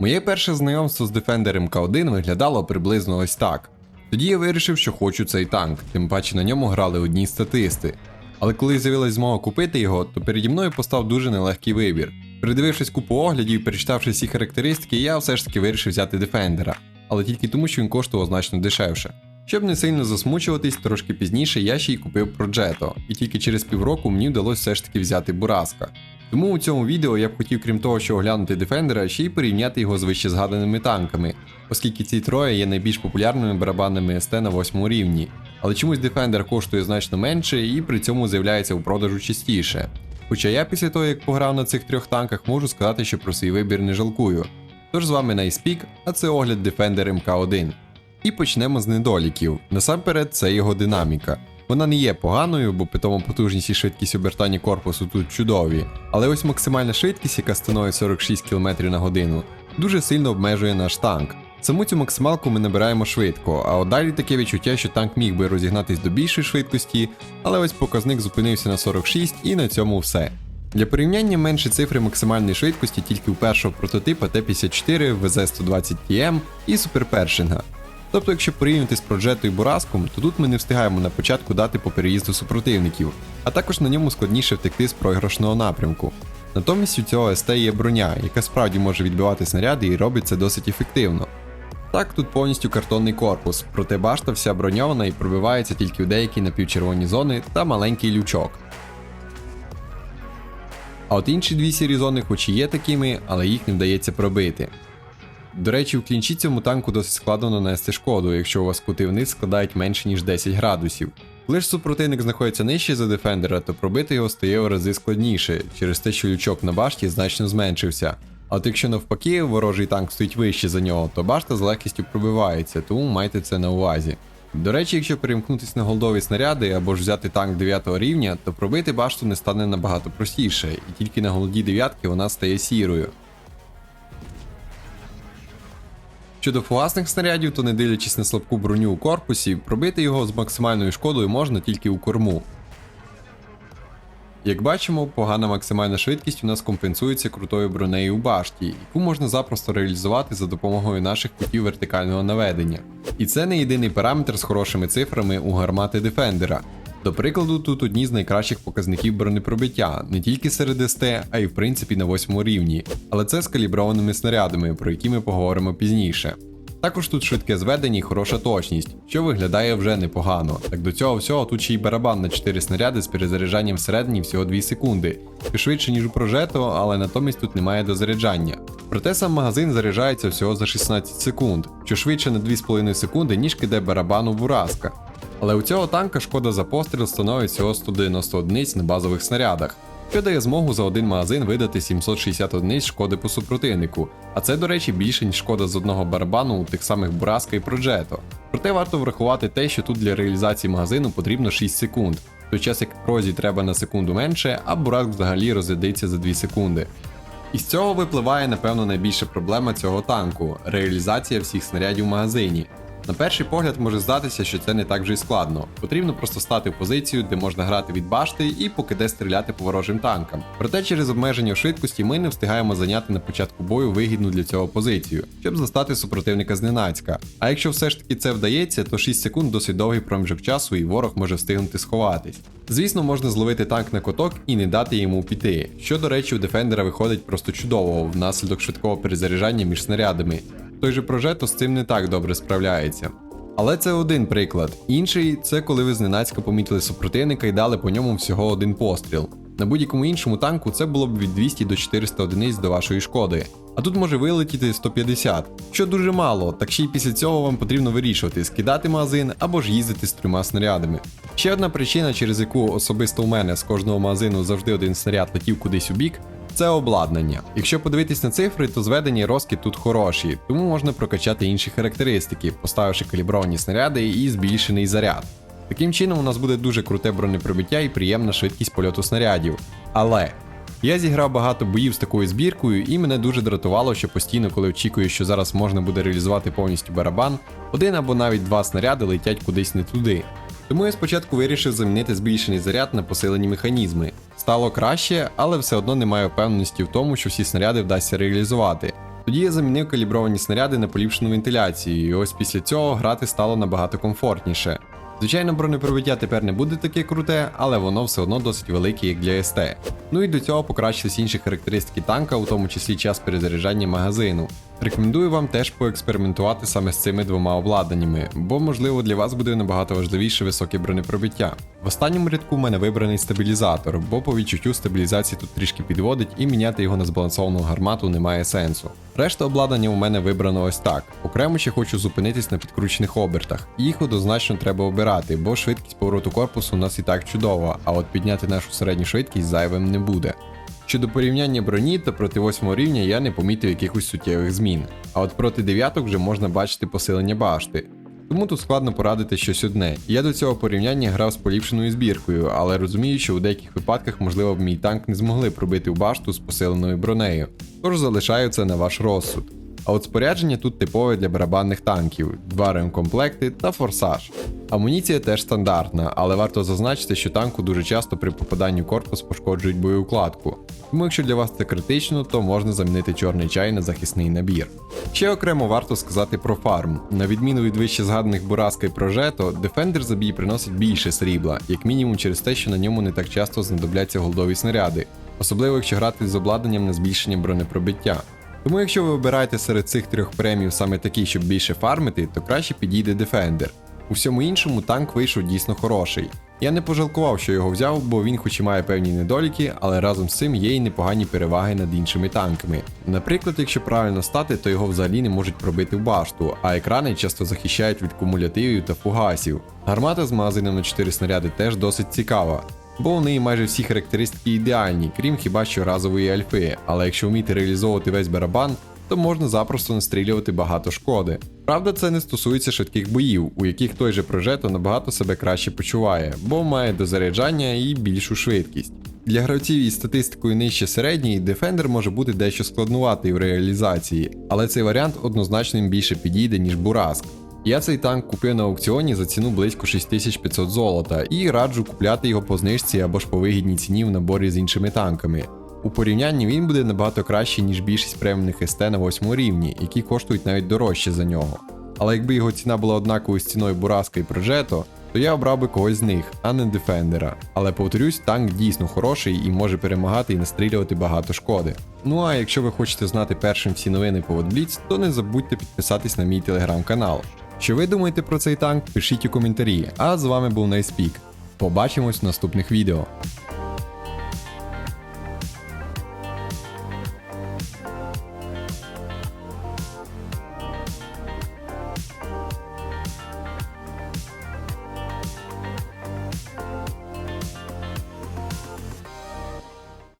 Моє перше знайомство з Defender MK1 виглядало приблизно ось так. Тоді я вирішив, що хочу цей танк, тим паче на ньому грали одні статисти. Але коли з'явилась змога купити його, то переді мною постав дуже нелегкий вибір. Передивившись купу оглядів і перечитавши всі характеристики, я все ж таки вирішив взяти Defender, але тільки тому, що він коштував значно дешевше. Щоб не сильно засмучуватись, трошки пізніше я ще й купив Progetto, і тільки через півроку мені вдалося все ж таки взяти Бураска. Тому у цьому відео я б хотів, крім того, що оглянути Defender, ще й порівняти його з вище згаданими танками, оскільки ці троє є найбільш популярними барабанами СТ на 8 рівні. Але чомусь Defender коштує значно менше і при цьому з'являється у продажу частіше. Хоча я після того, як пограв на цих трьох танках, можу сказати, що про свій вибір не жалкую. Тож з вами Найспік, а це огляд Defender MK1. І почнемо з недоліків. Насамперед, це його динаміка. Вона не є поганою, бо питомо потужність і швидкість обертання корпусу тут чудові. Але ось максимальна швидкість, яка становить 46 км на годину, дуже сильно обмежує наш танк. Саму цю максималку ми набираємо швидко, а от далі таке відчуття, що танк міг би розігнатись до більшої швидкості, але ось показник зупинився на 46 і на цьому все. Для порівняння менші цифри максимальної швидкості тільки у першого прототипа Т-54, ВЗ-120TM і Суперпершинга. Тобто, якщо порівняти з Проджето і Бураском, то тут ми не встигаємо на початку дати по переїзду супротивників, а також на ньому складніше втекти з програшного напрямку. Натомість у цього СТ є броня, яка справді може відбивати снаряди і робить це досить ефективно. Так, тут повністю картонний корпус, проте башта вся броньована і пробивається тільки у деякі напівчервоні зони та маленький лючок. А от інші дві сірі зони хоч і є такими, але їх не вдається пробити. До речі, в клінчі цьому танку досить складно нанести шкоду, якщо у вас кути вниз складають менше ніж 10 градусів. Коли ж супротивник знаходиться нижче за дефендера, то пробити його стає у рази складніше, через те, що лючок на башті значно зменшився. А от якщо навпаки ворожий танк стоїть вище за нього, то башта з легкістю пробивається, тому майте це на увазі. До речі, якщо перемкнутися на голдові снаряди або ж взяти танк 9 рівня, то пробити башту не стане набагато простіше, і тільки на голді дев'ятки вона стає сірою. Щодо фугасних снарядів, то не дивлячись на слабку броню у корпусі, пробити його з максимальною шкодою можна тільки у корму. Як бачимо, погана максимальна швидкість у нас компенсується крутою бронею у башті, яку можна запросто реалізувати за допомогою наших кутів вертикального наведення. І це не єдиний параметр з хорошими цифрами у гармати Дефендера. До прикладу, тут одні з найкращих показників бронепробиття не тільки серед СТ, а й в принципі на восьмому рівні, але це з каліброваними снарядами, про які ми поговоримо пізніше. Також тут швидке зведення і хороша точність, що виглядає вже непогано. Так до цього всього тут ще й барабан на 4 снаряди з перезаряджанням всередині всього 2 секунди, швидше ніж у прожето, але натомість тут немає дозаряджання. Проте сам магазин заряджається всього за 16 секунд, що швидше на 2,5 секунди, ніж киде барабан у бураска. Але у цього танка шкода за постріл становить всього 190 одиниць на базових снарядах, що дає змогу за один магазин видати 760 одиниць шкоди по супротивнику, а це, до речі, більше ніж шкода з одного барабану у тих самих Бураска і Проджето. Проте варто врахувати те, що тут для реалізації магазину потрібно 6 секунд, в той час як прозі треба на секунду менше, а Бураск взагалі розрядиться за 2 секунди. Із цього випливає, напевно, найбільша проблема цього танку реалізація всіх снарядів в магазині. На перший погляд може здатися, що це не так вже й складно. Потрібно просто стати в позицію, де можна грати від башти і поки де стріляти по ворожим танкам. Проте через обмеження швидкості ми не встигаємо зайняти на початку бою вигідну для цього позицію, щоб застати супротивника зненацька. А якщо все ж таки це вдається, то 6 секунд досить довгий проміжок часу, і ворог може встигнути сховатись. Звісно, можна зловити танк на коток і не дати йому піти, що, до речі, у Дефендера виходить просто чудово внаслідок швидкого перезаряджання між снарядами. Той же Прожето з цим не так добре справляється. Але це один приклад. Інший це коли ви зненацька помітили супротивника і дали по ньому всього один постріл. На будь-якому іншому танку це було б від 200 до 400 одиниць до вашої шкоди. А тут може вилетіти 150, що дуже мало, так ще й після цього вам потрібно вирішувати, скидати магазин або ж їздити з трьома снарядами. Ще одна причина, через яку особисто у мене з кожного магазину завжди один снаряд летів кудись у бік, це обладнання. Якщо подивитись на цифри, то зведення і розкид тут хороші, тому можна прокачати інші характеристики, поставивши калібровані снаряди і збільшений заряд. Таким чином, у нас буде дуже круте бронепробиття і приємна швидкість польоту снарядів. Але я зіграв багато боїв з такою збіркою, і мене дуже дратувало, що постійно, коли очікую, що зараз можна буде реалізувати повністю барабан, один або навіть два снаряди летять кудись не туди. Тому я спочатку вирішив замінити збільшений заряд на посилені механізми. Стало краще, але все одно немає впевненості в тому, що всі снаряди вдасться реалізувати. Тоді я замінив калібровані снаряди на поліпшену вентиляцію, і ось після цього грати стало набагато комфортніше. Звичайно, бронепробиття тепер не буде таке круте, але воно все одно досить велике, як для СТ. Ну і до цього покращились інші характеристики танка, у тому числі час перезаряджання магазину. Рекомендую вам теж поекспериментувати саме з цими двома обладнаннями, бо можливо для вас буде набагато важливіше високе бронепробиття. В останньому рядку в мене вибраний стабілізатор, бо по відчуттю стабілізації тут трішки підводить і міняти його на збалансовану гармату немає сенсу. Решта обладнання у мене вибрано ось так. Окремо ще хочу зупинитись на підкручених обертах. Їх однозначно треба обирати, бо швидкість повороту корпусу у нас і так чудова, а от підняти нашу середню швидкість зайвим не буде. Щодо порівняння броні, то проти 8 рівня я не помітив якихось суттєвих змін. А от проти 9 вже можна бачити посилення башти. Тому тут складно порадити щось одне. Я до цього порівняння грав з поліпшеною збіркою, але розумію, що у деяких випадках, можливо, б мій танк не змогли пробити в башту з посиленою бронею. Тож залишаю це на ваш розсуд. А от спорядження тут типове для барабанних танків, два ремкомплекти та форсаж. Амуніція теж стандартна, але варто зазначити, що танку дуже часто при попаданні в корпус пошкоджують боєукладку. Тому якщо для вас це критично, то можна замінити чорний чай на захисний набір. Ще окремо варто сказати про фарм. На відміну від вище згаданих Бураска і Прожето, Defender за бій приносить більше срібла, як мінімум через те, що на ньому не так часто знадобляться голдові снаряди, особливо якщо грати з обладнанням на збільшення бронепробиття. Тому якщо ви обираєте серед цих трьох премів саме такі, щоб більше фармити, то краще підійде Defender. У всьому іншому танк вийшов дійсно хороший. Я не пожалкував, що його взяв, бо він хоч і має певні недоліки, але разом з цим є й непогані переваги над іншими танками. Наприклад, якщо правильно стати, то його взагалі не можуть пробити в башту, а екрани часто захищають від кумулятивів та фугасів. Гармата з магазином на 4 снаряди теж досить цікава. Бо у неї майже всі характеристики ідеальні, крім хіба що разової альфи, але якщо вміти реалізовувати весь барабан, то можна запросто настрілювати багато шкоди. Правда, це не стосується швидких боїв, у яких той же прожето набагато себе краще почуває, бо має дозаряджання і більшу швидкість. Для гравців із статистикою нижче середньої, Defender може бути дещо складнуватий в реалізації, але цей варіант однозначно їм більше підійде, ніж Бураск. Я цей танк купив на аукціоні за ціну близько 6500 золота і раджу купляти його по знижці або ж по вигідній ціні в наборі з іншими танками. У порівнянні він буде набагато кращий, ніж більшість премних СТ на 8 рівні, які коштують навіть дорожче за нього. Але якби його ціна була однаковою з ціною Бураска і Прожето, то я обрав би когось з них, а не Дефендера. Але повторюсь, танк дійсно хороший і може перемагати і настрілювати багато шкоди. Ну а якщо ви хочете знати першим всі новини по WotBlitz, то не забудьте підписатись на мій телеграм-канал. Що ви думаєте про цей танк, пишіть у коментарі. А з вами був Найспік. Побачимось в наступних відео.